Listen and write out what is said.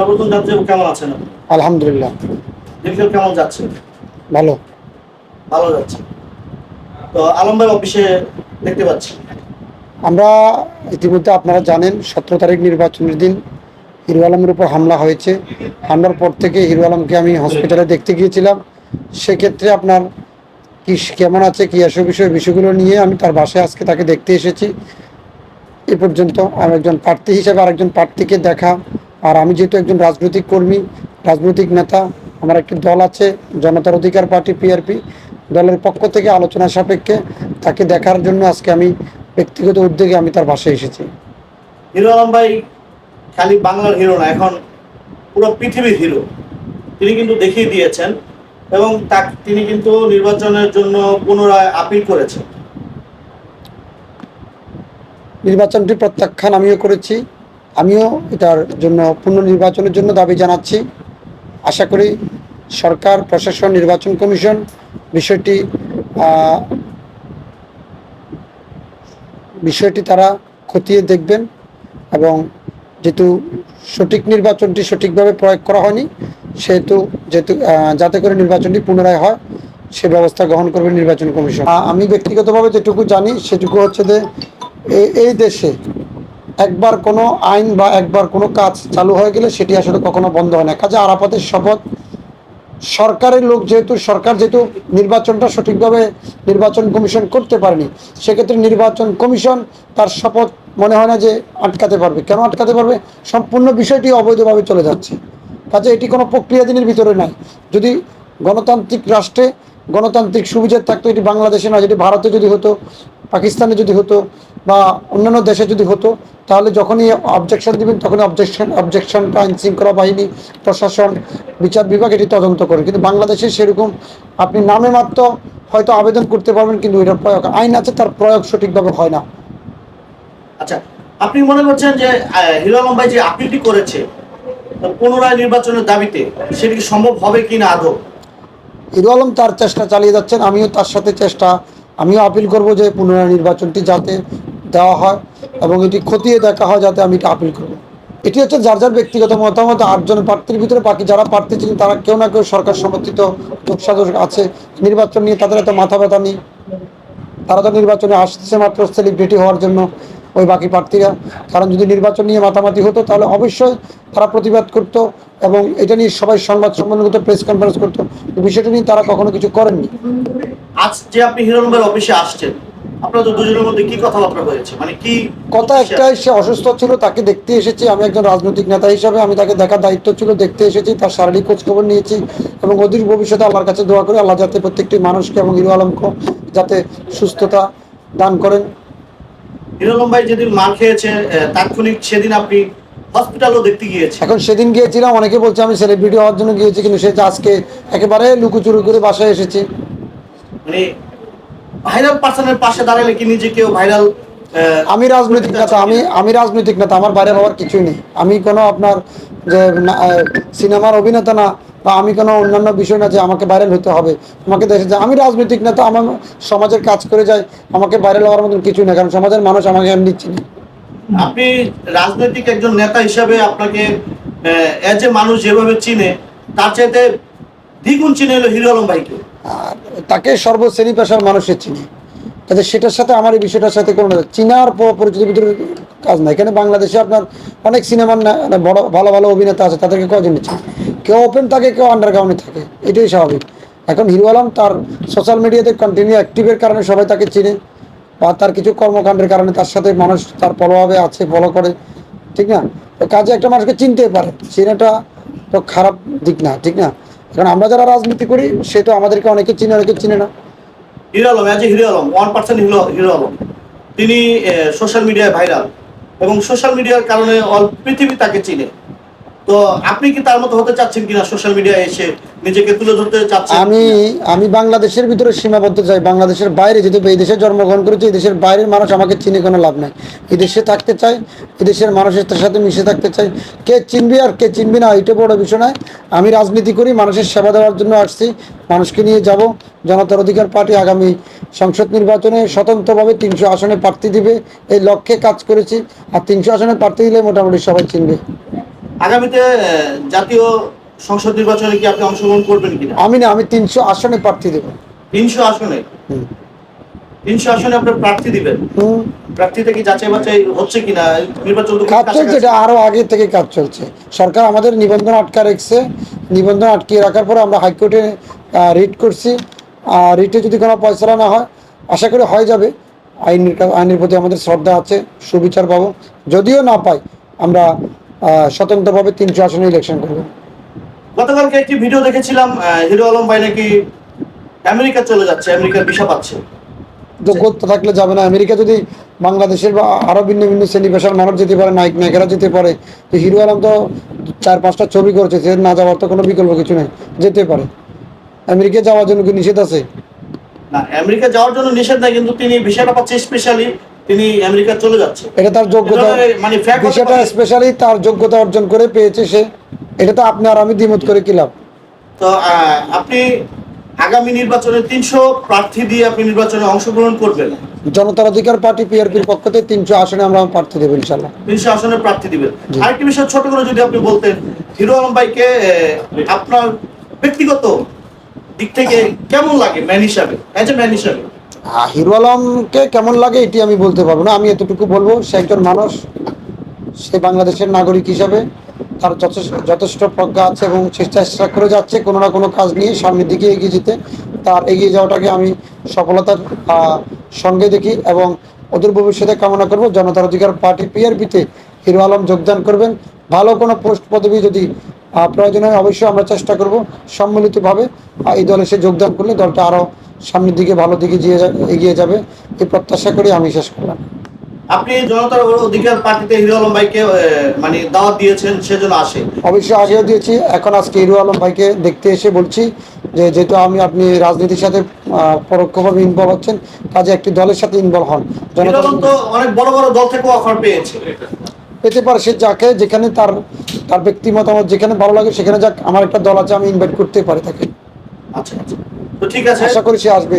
সর্বপ্রথম যাত্রী কেমন আছেন আলহামদুলিল্লাহ। কেমন যাচ্ছে? ভালো। ভালো যাচ্ছে। তো আলম ভাই অফিসে দেখতে পাচ্ছি। আমরা ইতিমধ্যে আপনারা জানেন সতেরো তারিখ নির্বাচনের দিন হিরু আলমের উপর হামলা হয়েছে। হামলার পর থেকে হিরু আলমকে আমি হসপিটালে দেখতে গিয়েছিলাম। সেক্ষেত্রে আপনার কি কেমন আছে কি এসব বিষয় বিষয়গুলো নিয়ে আমি তার বাসায় আজকে তাকে দেখতে এসেছি। এ পর্যন্ত আমি একজন প্রার্থী হিসেবে আরেকজন প্রার্থীকে দেখা আর আমি যেহেতু একজন রাজনৈতিক কর্মী রাজনৈতিক নেতা আমার একটি দল আছে জনতার অধিকার পার্টি পিআরপি দলের পক্ষ থেকে আলোচনা সাপেক্ষে তাকে দেখার জন্য আজকে আমি ব্যক্তিগত উদ্যোগে আমি তার বাসায় এসেছি। হিরো আলম ভাই খালি বাংলার হিরো না এখন পুরো পৃথিবীর হিরো। তিনি কিন্তু দেখিয়ে দিয়েছেন এবং তা তিনি কিন্তু নির্বাচনের জন্য পুনরায় আপিল করেছেন। নির্বাচনটি প্রত্যাখ্যান আমিও করেছি। আমিও এটার জন্য পুনর্নির্বাচনের জন্য দাবি জানাচ্ছি। আশা করি সরকার, প্রশাসন, নির্বাচন কমিশন বিষয়টি বিষয়টি তারা খতিয়ে দেখবেন এবং যেহেতু সঠিক নির্বাচনটি সঠিকভাবে প্রয়োগ করা হয়নি, সেহেতু যেহেতু যাতে করে নির্বাচনটি পুনরায় হয়, সে ব্যবস্থা গ্রহণ করবে নির্বাচন কমিশন। আমি ব্যক্তিগতভাবে যেটুকু জানি, সেটুকু হচ্ছে যে এই দেশে একবার কোনো আইন বা একবার কোনো কাজ চালু হয়ে গেলে সেটি আসলে কখনো বন্ধ হয় না। কাজে আরাফাতের শপথ, সরকারের লোক যেহেতু, সরকার যেহেতু নির্বাচনটা সঠিকভাবে নির্বাচন কমিশন করতে পারেনি, সেক্ষেত্রে নির্বাচন কমিশন তার শপথ মনে হয় না যে আটকাতে পারবে। কেন আটকাতে পারবে? সম্পূর্ণ বিষয়টি অবৈধভাবে চলে যাচ্ছে। কাজে এটি কোনো প্রক্রিয়াধীনের ভিতরে নাই। যদি গণতান্ত্রিক রাষ্ট্রে গণতান্ত্রিক সুবিধা থাকতো, এটি বাংলাদেশে নয়, যেটি ভারতে যদি হতো, পাকিস্তানে যদি হতো বা অন্যান্য দেশে যদি হতো তাহলে যখনই অবজেকশন দিবেন তখনই অবজেকশন অবজেকশনটা আইন শৃঙ্খলা বাহিনী প্রশাসন বিচার বিভাগ এটি তদন্ত করে। কিন্তু বাংলাদেশে সেরকম আপনি নামে মাত্র হয়তো আবেদন করতে পারবেন কিন্তু এটার প্রয়োগ আইন আছে তার প্রয়োগ সঠিকভাবে হয় না। আচ্ছা আপনি মনে করছেন যে হিরো আলম ভাই যে আপিলটি করেছে পুনরায় নির্বাচনের দাবিতে সেটি কি সম্ভব হবে কিনা আদৌ? হিরো আলম তার চেষ্টা চালিয়ে যাচ্ছেন আমিও তার সাথে চেষ্টা আমিও আপিল করব যে পুনরায় নির্বাচনটি যাতে দেওয়া হয় এবং এটি খতিয়ে দেখা হয় যাতে আমি এটা আপিল করব। এটি হচ্ছে যার যার ব্যক্তিগত মতামত, আটজন প্রার্থীর ভিতরে বাকি যারা প্রার্থী ছিলেন তারা কেউ না কেউ সরকার সমর্থিত যোগসাধক আছে। নির্বাচন নিয়ে তাদের এত মাথা ব্যথা নেই। তারা তো নির্বাচনে আসছে মাত্র সেলিব্রিটি হওয়ার জন্য ওই বাকি প্রার্থীরা। কারণ যদি নির্বাচন নিয়ে মাতামাতি হতো তাহলে অবশ্যই তারা প্রতিবাদ করত এবং এটা নিয়ে সবাই সংবাদ সম্মেলন করতো প্রেস কনফারেন্স করতো। বিষয়টা নিয়ে তারা কখনো কিছু করেননি। আজ যে আপনি হিরো আলম ভাইয়ের অফিসে আসছেন আপনার দুজনের মধ্যে কি কথাবার্তা হয়েছে? মানে কি কথা একটাই সে অসুস্থ ছিল তাকে দেখতে এসেছি। আমি একজন রাজনৈতিক নেতা হিসাবে আমি তাকে দেখার দায়িত্ব ছিল দেখতে এসেছি তার শারীরিক খোঁজ খবর নিয়েছি এবং অদূর ভবিষ্যতে আল্লাহর কাছে দোয়া করি আল্লাহ যাতে প্রত্যেকটি মানুষকে এবং হিরো আলমকে যাতে সুস্থতা দান করেন। হিরো আলম ভাই যেদিন মার খেয়েছে আহ, তাৎক্ষণিক সেদিন আপনি হসপিটালও দেখতে গিয়েছেন। এখন সেদিন গিয়েছিলাম অনেকে বলছে আমি সেলিব্রিটি হওয়ার জন্য গিয়েছি কিন্তু সে আজকে একেবারে লুকোচুরি করে বাসায় এসেছি। মানে ভাইরাল পার্সনের পাশে দাঁড়ালে কি নিজেকেও ভাইরাল আমি রাজনৈতিক নেতা আমি আমি রাজনৈতিক নেতা আমার বাইরে হওয়ার কিছুই নেই। আমি কোনো আপনার যে সিনেমার অভিনেতা না বা আমি কোনো অন্যান্য বিষয় না যে আমাকে ভাইরাল হতে হবে আমাকে দেশে যে আমি রাজনৈতিক নেতা আমার সমাজের কাজ করে যাই আমাকে ভাইরাল হওয়ার মতন কিছুই না কারণ সমাজের মানুষ আমাকে এমনি চিনি। আপনি রাজনৈতিক একজন নেতা হিসাবে আপনাকে এজ এ মানুষ যেভাবে চিনে তার চাইতে দ্বিগুণ চিনে হলো হিরো আলম ভাইকে তাকে সর্বশ্রেণী পেশার মানুষের চিনি। কাজে সেটার সাথে আমার এই বিষয়টার সাথে কোনো চিনার প- পরিচিতির ভিতরে কাজ নাই। এখানে বাংলাদেশে আপনার অনেক সিনেমার বড় ভালো ভালো অভিনেতা আছে, তাদেরকে কজন চিনি? কেউ ওপেন থাকে, কেউ আন্ডারগ্রাউন্ডে থাকে। এটাই স্বাভাবিক। এখন হিরো আলম তার সোশ্যাল মিডিয়াতে কন্টিনিউ অ্যাক্টিভের কারণে সবাই তাকে চিনে বা তার কিছু কর্মকাণ্ডের কারণে তার সাথে মানুষ তার ফলোভাবে আছে ফলো করে। ঠিক না? তো কাজে একটা মানুষকে চিনতে পারে। চিনাটা তো খারাপ দিক না, ঠিক না? কারণ আমরা যারা রাজনীতি করি, সে তো আমাদেরকে অনেকে চিনে অনেকে চিনে না। Hero Alam as a Hero Alam one percent hero Hero Alam. তিনি সোশ্যাল মিডিয়ায় ভাইরাল এবং সোশ্যাল মিডিয়ার কারণে অল পৃথিবী তাকে চিনে। তো আপনি কি তার মতো হতে চাচ্ছেন কিনা সোশ্যাল মিডিয়ায় এসে? নিজেকে তুলে ধরতে চাচ্ছেন? আমি আমি বাংলাদেশের ভিতরে সীমাবদ্ধ চাই। বাংলাদেশের বাইরে যেহেতু এই দেশে জন্মগ্রহণ করেছি এই দেশের বাইরের মানুষ আমাকে চিনে কোনো লাভ নাই। এই দেশে থাকতে চাই এই দেশের মানুষের সাথে মিশে থাকতে চাই। কে চিনবি আর কে চিনবি না এটা বড় বিষয় নয়। আমি রাজনীতি করি মানুষের সেবা দেওয়ার জন্য আসছি মানুষকে নিয়ে যাব। জনতার অধিকার পার্টি আগামী সংসদ নির্বাচনে স্বতন্ত্রভাবে তিনশো আসনে প্রার্থী দিবে। এই লক্ষ্যে কাজ করেছি। আর তিনশো আসনে প্রার্থী দিলে মোটামুটি সবাই চিনবে। আগামীতে জাতীয় সংসদ নির্বাচনে কি আপনি অংশগ্রহণ করবেন কিনা? আমি না আমি তিনশো আসনে প্রার্থী দেব। তিনশো আসনে? তিনশো আসনে আপনি প্রার্থী দিবেন? হুম, প্রার্থীতে কি যাচাই বাছাই হচ্ছে কিনা? নির্বাচন কাজ চলছে। এটা আরও আগে থেকে কাজ চলছে। সরকার আমাদের নিবন্ধন আটকা রেখেছে। নিবন্ধন আটকিয়ে রাখার পরে আমরা হাইকোর্টে রিট করছি। আর রিটে যদি কোনো পয়সা না হয় আশা করি হয়ে যাবে। আইনের আইনের প্রতি আমাদের শ্রদ্ধা আছে সুবিচার পাবো। যদিও না পাই আমরা স্বতন্ত্রভাবে তিনশো আসনে ইলেকশন করব। গতকালকে একটি ভিডিও দেখেছিলাম হিরো আলম ভাই নাকি আমেরিকা চলে যাচ্ছে আমেরিকার ভিসা পাচ্ছে। যোগ্যতা থাকলে যাবে না। আমেরিকা যদি বাংলাদেশের বা আরও ভিন্ন ভিন্ন শ্রেণি পেশার মানুষ যেতে পারে নায়ক নায়িকারা যেতে পারে তো হিরো আলম তো চার পাঁচটা ছবি করেছে সে না যাওয়ার তো কোনো বিকল্প কিছু নেই যেতে পারে। আমেরিকা যাওয়ার জন্য কি নিষেধ আছে? না আমেরিকা যাওয়ার জন্য নিষেধ নাই কিন্তু তিনি ভিসাটা পাচ্ছে স্পেশালি তিনি আমেরিকা চলে যাচ্ছে। এটা তার যোগ্যতা। মানে পারে। স্পেশালি তার যোগ্যতা অর্জন করে পেয়েছে সে। এটা তো আপনি আর আমি দ্বিমত করে কি লাভ? তো আপনি আগামী নির্বাচনে তিনশো প্রার্থী দিয়ে আপনি নির্বাচনে অংশগ্রহণ করবেন। জনতার অধিকার পার্টি পিআরপির পক্ষ থেকে তিনশো আসনে আমরা প্রার্থী দেবো ইনশাল্লাহ তিনশো আসনে প্রার্থী দিবেন। আরেকটি বিষয় ছোট করে যদি আপনি বলতেন হিরো আলম ভাইকে আপনার ব্যক্তিগত দিক থেকে কেমন লাগে ম্যান হিসাবে? অ্যাজ এ ম্যান হিসাবে। হিরো আলমকে কেমন লাগে এটি আমি বলতে পারব না। আমি এতটুকু বলব সে একজন মানুষ সে বাংলাদেশের নাগরিক হিসাবে। তার যথেষ্ট প্রজ্ঞা আছে এবং চেষ্টা চেষ্টা করে যাচ্ছে কোনো না কোনো কাজ নিয়ে সামনের দিকে এগিয়ে যেতে। তার এগিয়ে যাওয়াটাকে আমি সফলতার সঙ্গে দেখি এবং ওদের ভবিষ্যতে কামনা করব। জনতার অধিকার পার্টি পিআরপিতে হিরো আলম যোগদান করবেন। ভালো কোনো পোস্ট পদবি যদি প্রয়োজন হয় অবশ্যই আমরা চেষ্টা করব সম্মিলিতভাবে। এই দলে সে যোগদান করলে দলটা আরও সামনের দিকে ভালো দিকে এগিয়ে যাবে। এই প্রত্যাশা করি আমি শেষ করলাম। আপনি জনতার অধিকার পার্টিতে হিরো আলম ভাইকে মানে দাওয়াত দিয়েছেন সেজন্য আসে? অবশ্যই আগেও দিয়েছি এখন আজকে হিরো আলম ভাইকে দেখতে এসে বলছি যে যেহেতু আমি আপনি রাজনীতির সাথে পরোক্ষভাবে ইনভলভ হচ্ছেন কাজে একটি দলের সাথে ইনভলভ হন। জনতা তো অনেক বড় বড় দল থেকে অফার পেয়েছে। পেতে পারে সে যাকে যেখানে তার তার ব্যক্তি মতামত যেখানে ভালো লাগে সেখানে যাক আমার একটা দল আছে আমি ইনভাইট করতে পারি তাকে। আচ্ছা আচ্ছা। তো ঠিক আছে। আশা করি সে আসবে।